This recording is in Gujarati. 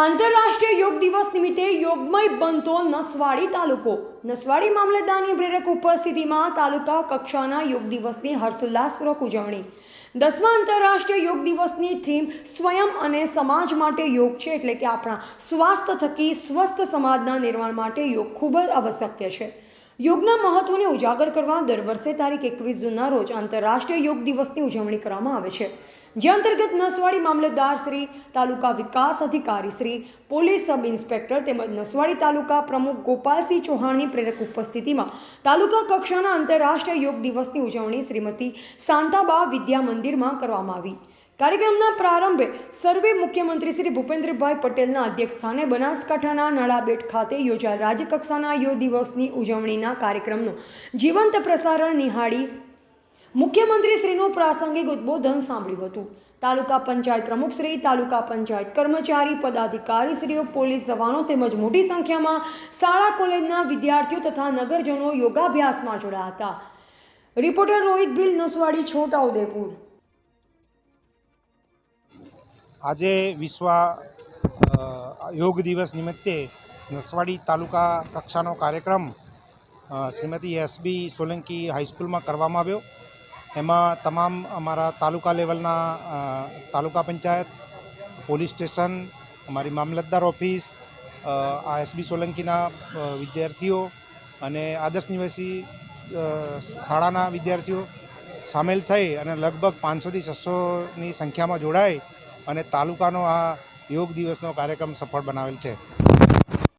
આંતરરાષ્ટ્રીય યોગ દિવસ નિમિત્તે યોગમય બનતો નસવાડી તાલુકો. નસવાડી મામલતદારની પ્રેરક ઉપસ્થિતિમાં તાલુકા કક્ષાના યોગ દિવસની હર્ષોલ્લાસપૂર્વક ઉજવણી. દસમા આંતરરાષ્ટ્રીય યોગ દિવસની થીમ સ્વયં અને સમાજ માટે યોગ છે એટલે કે આપણા સ્વાસ્થ્ય થકી સ્વસ્થ સમાજના નિર્માણ માટે યોગ ખૂબ જ આવશ્યક છે. યોગના મહત્વને ઉજાગર કરવા દર વર્ષે તારીખ એકવીસ જૂનના રોજ આંતરરાષ્ટ્રીય યોગ દિવસની ઉજવણી કરવામાં આવે છે, જે અંતર્ગત નસવાડી મામલતદાર શ્રી, તાલુકા વિકાસ અધિકારી શ્રી, પોલીસ સબ ઇન્સ્પેક્ટર તેમજ નસવાડી તાલુકા પ્રમુખ ગોપાલસિંહ ચૌહાણની પ્રેરક ઉપસ્થિતિમાં તાલુકા કક્ષાના આંતરરાષ્ટ્રીય યોગ દિવસની ઉજવણી શ્રીમતી શાંતાબા વિદ્યા મંદિરમાં કરવામાં આવી. કાર્યક્રમના પ્રારંભે સર્વે મુખ્યમંત્રી શ્રી ભૂપેન્દ્રભાઈ પટેલના અધ્યક્ષસ્થાને બનાસકાંઠાના નળાબેટ ખાતે યોજાયેલ રાજ્યકક્ષાના યોગ દિવસની ઉજવણીના કાર્યક્રમનું જીવંત પ્રસારણ નિહાળી મુખ્યમંત્રી શ્રીનું પ્રાસંગિક ઉદ્બોધન સાંભળ્યું હતું. તાલુકા પંચાયત પ્રમુખશ્રી તાલુકા પંચાયત કર્મચારી પદાધિકારી શ્રીઓ પોલીસ જવાનો તેમજ મોટી સંખ્યામાં શાળા, કોલેજના વિદ્યાર્થીઓ તથા નગરજનો યોગાભ્યાસમાં જોડાયા હતા. રિપોર્ટર રોહિત ભીલ, નસવાડી છોટાઉદેપુર આજે વિશ્વ યોગ દિવસ નિમિત્તે નસવાડી તાલુકા કક્ષાનો કાર્યક્રમ શ્રીમતી એસબી સોલંકી હાઈસ્કૂલમાં કરવામાં આવ્યો. એમાં તમામ અમારા તાલુકા લેવલના તાલુકા પંચાયત, પોલીસ સ્ટેશન, અમારી મામલતદાર ઓફિસ આ એસબી સોલંકીના વિદ્યાર્થીઓ અને આદર્શ નિવાસી શાળાના વિદ્યાર્થીઓ સામેલ થઈ અને લગભગ પાંચસોથી છસોની સંખ્યામાં જોડાઈ અને તાલુકાનો આ યોગ દિવસનો કાર્યક્રમ સફળ બનાવેલ છે.